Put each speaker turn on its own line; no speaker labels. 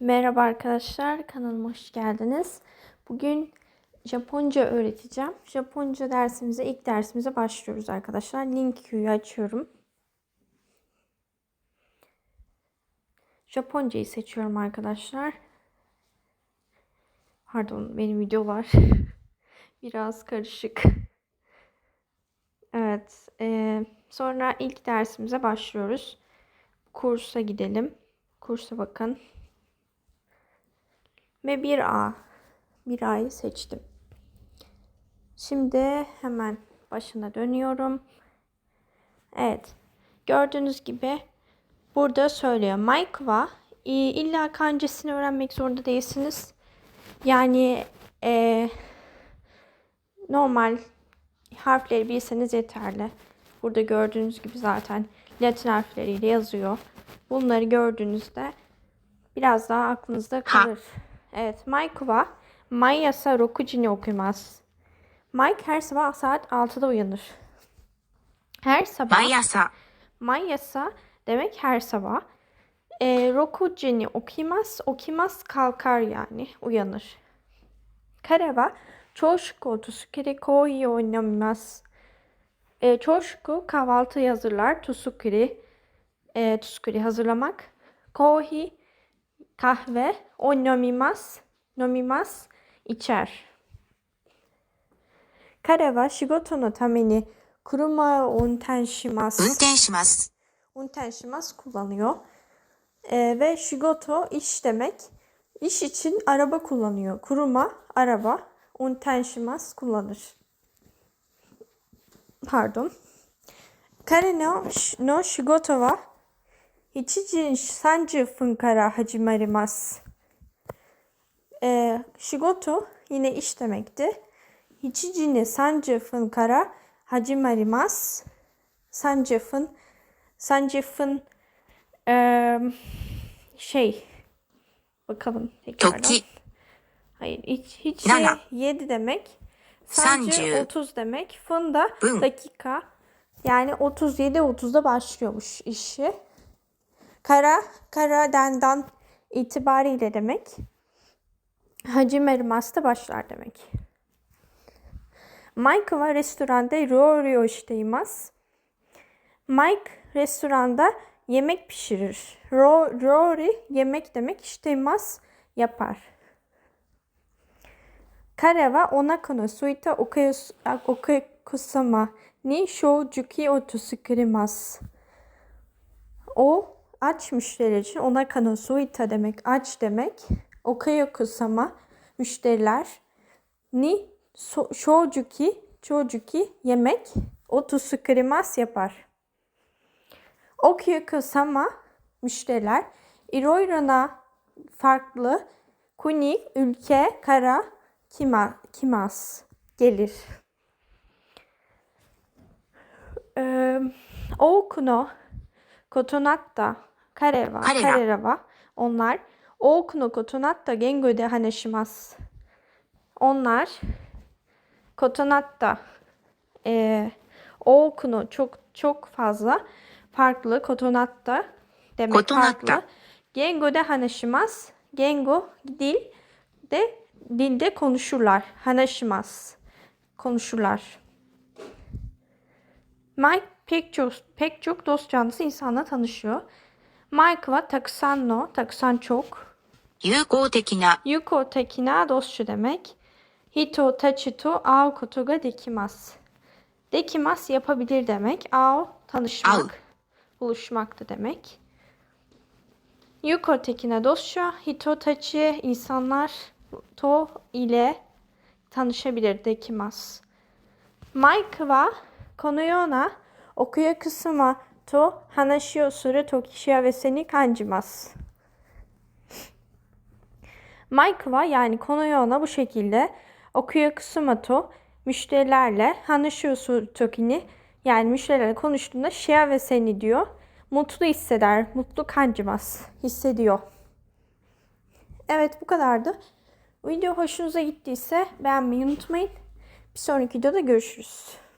Merhaba arkadaşlar, kanalıma hoş geldiniz. Bugün Japonca öğreteceğim. Japonca dersimize, ilk dersimize başlıyoruz arkadaşlar. Linkyu'yu açıyorum. Japoncayı seçiyorum arkadaşlar. Pardon, benim videolar biraz karışık. Evet, e, sonra ilk dersimize başlıyoruz. Kursa gidelim. Kursa bakın. Ve 1A. 1A'yı seçtim. Şimdi hemen başına dönüyorum. Evet. Gördüğünüz gibi burada söylüyor. Mike wa illa kancasını öğrenmek zorunda değilsiniz. Yani e, normal harfleri bilseniz yeterli. Burada gördüğünüz gibi zaten Latin harfleriyle yazıyor. Bunları gördüğünüzde biraz daha aklınızda kalır. Evet, Mike wa Mai asa 6 ni okumasu. Mike her sabah saat 6'da uyanır. Her sabah
毎朝
Mayasa demek her sabah. E, rokuji ni okimas, okimas kalkar yani uyanır. Kare wa choshuku o tsukiri koi o inamimasu. E, choshuku kahvaltı hazırlar. Tsukiri, e, tsukiri hazırlamak. Kohi kahve o nomimas, nomimas içer. Kare wa shigoto no tame ni kuruma o unten shimasu.
Unten shimasu.
Unten shimasu kullanıyor. Ee, ve shigoto iş demek. İş için araba kullanıyor. Kuruma araba. Unten shimasu kullanır. Pardon. Kare no, no shigoto wa 1時30分から始まります。Ee, shigoto yine iş demekti. 1時に30分から始まります。30分 30分eee, şey bakalım tekrardan.
時、
Hayır hiç hiç
Nana.
şey 7 demek. Sancı
Sancı.
30 demek. Fın da
Bın.
dakika. Yani 37 30'da başlıyormuş işi. Kara kara dendan itibariyle demek. Hacı Merimas'ta başlar demek. Mike wa restoranda ryori o shiteimasu. Mike restoranda yemek pişirir. Ro, rory yemek demek shiteimasu yapar. Kare wa onaka no suita okakusama ni shoujuki o tsukurimasu. O aç müşteri için onaka no suita demek aç demek. Okayoku-sama müşteriler ni so, shoujuki shoujuki yemek o tsukurimasu yapar. Okyoku-sama müşteriler iroirona farklı kuni ülke kara kima kimas gelir. Ee, Ouku no kotonatta kare wa
Kare ra.
kare wa onlar Ouku no kotonatta gengo de hanashimasu. Onlar kotonatta e, Ouku no çok çok fazla farklı kotonatta demek
Kotonatta.
farklı. Gengo de hanashimasu. Gengo dil de dilde konuşurlar. Hanashimasu. Konuşurlar. Mike pek çok, pek çok dost canlısı insanla tanışıyor. Mike wa takusan no, takusan çok.
友好的な、
Yuko tekina dostçu demek. Hito tachi to ao koto ga dekimasu. Dekimasu yapabilir demek. Ao tanışmak,
Ao.
buluşmak da demek. Yuko tekina dostçu, hito tachi insanlar to ile tanışabilir dekimasu. Mike wa kono yona okuyakusuma to hanashi o suru toki shiawase ni kanjimasu. Mike wa yani Konoyona bu şekilde Okuyakusumato müşterilerle Hanashiusu Toki'ni yani müşterilerle konuştuğunda Shia ve diyor. Mutlu hisseder. Mutlu kancımaz. Hissediyor. Evet bu kadardı. Video hoşunuza gittiyse beğenmeyi unutmayın. Bir sonraki videoda görüşürüz.